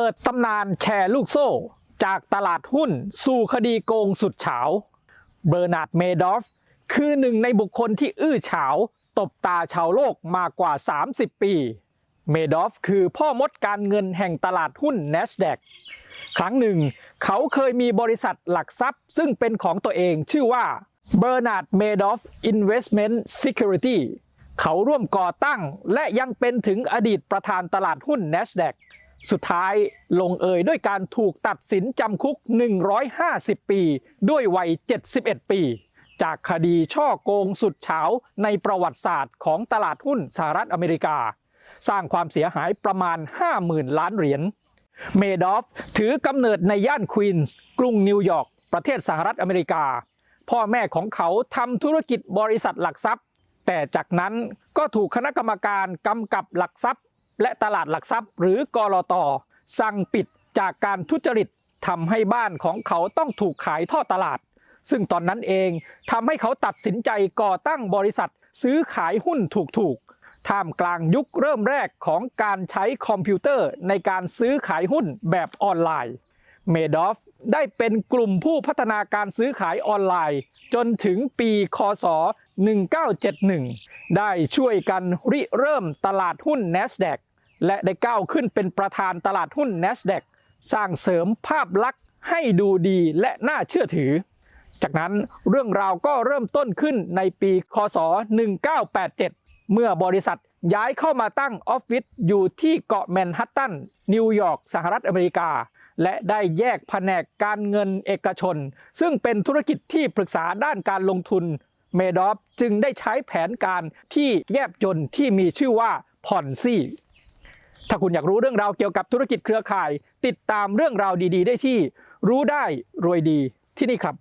ปิดตำนานแชร์ลูกโซ่ จากตลาดหุ้นสู่คดีโกงสุดเฉา เบอร์นาร์ดเมดอฟ คือหนึ่งในบุคคลที่อื้อเฉา ตบตาชาวโลกมากว่า 30 ปี เมดอฟคือพ่อมดการเงินแห่งตลาดหุ้น NASDAQ ครั้งหนึ่ง เขาเคยมีบริษัทหลักทรัพย์ ซึ่งเป็นของตัวเองชื่อว่า Bernard Madoff Investment Security เขาร่วมก่อตั้งและยังเป็นถึงอดีตประธานตลาดหุ้น NASDAQ สุดท้ายลงเอยด้วยการถูกตัดสินจำคุก 150 ปี ด้วยวัย 71 ปี จากคดีช่อโกงสุดเฉาในประวัติศาสตร์ของตลาดหุ้นสหรัฐอเมริกา สร้างความเสียหายประมาณ 50,000 ล้านเหรียญเมดอฟถือกำเนิดในย่านควีนส์กรุงนิวยอร์กประเทศสหรัฐอเมริกา พ่อแม่ของเขาทำธุรกิจบริษัทหลักทรัพย์ แต่จากนั้นก็ถูกคณะกรรมการกำกับหลักทรัพย์ และตลาดหลักทรัพย์ หรือกรอตสั่งปิดจากการทุจริตทำให้บ้านของเขาต้องถูกขายทอดตลาด ซึ่งตอนนั้นเองทำให้เขาตัดสินใจก่อตั้งบริษัท ซื้อขายหุ้นถูกๆท่ามกลางยุคเริ่มแรกของการใช้คอมพิวเตอร์ในการซื้อขายหุ้นแบบออนไลน์เมดอฟได้เป็นกลุ่มผู้พัฒนาการซื้อขายออนไลน์ จนถึงปีคศ 1971 ได้ช่วยกันริเริ่มตลาดหุ้น NASDAQ และได้ก้าวขึ้นเป็นประธานตลาดหุ้น NASDAQ สร้างเสริมภาพลักษณ์ให้ดูดีและน่าเชื่อถือ จากนั้นเรื่องราวก็เริ่มต้นขึ้นในปีคศ 1987 เมื่อบริษัทย้ายเข้ามาตั้งออฟฟิศอยู่ที่เกาะแมนฮัตตัน นิวยอร์กสหรัฐอเมริกา และได้แยกแผนกการเงินเอกชน ซึ่งเป็นธุรกิจที่ปรึกษาด้านการลงทุน เมดอฟจึงได้ใช้แผนการที่แยบจนที่มีชื่อว่าพอนซี่ ถ้าคุณอยากรู้เรื่องราวเกี่ยวกับธุรกิจเครือข่าย ติดตามเรื่องราวดี ๆ ได้ที่ รู้ได้รวยดีที่นี่ครับ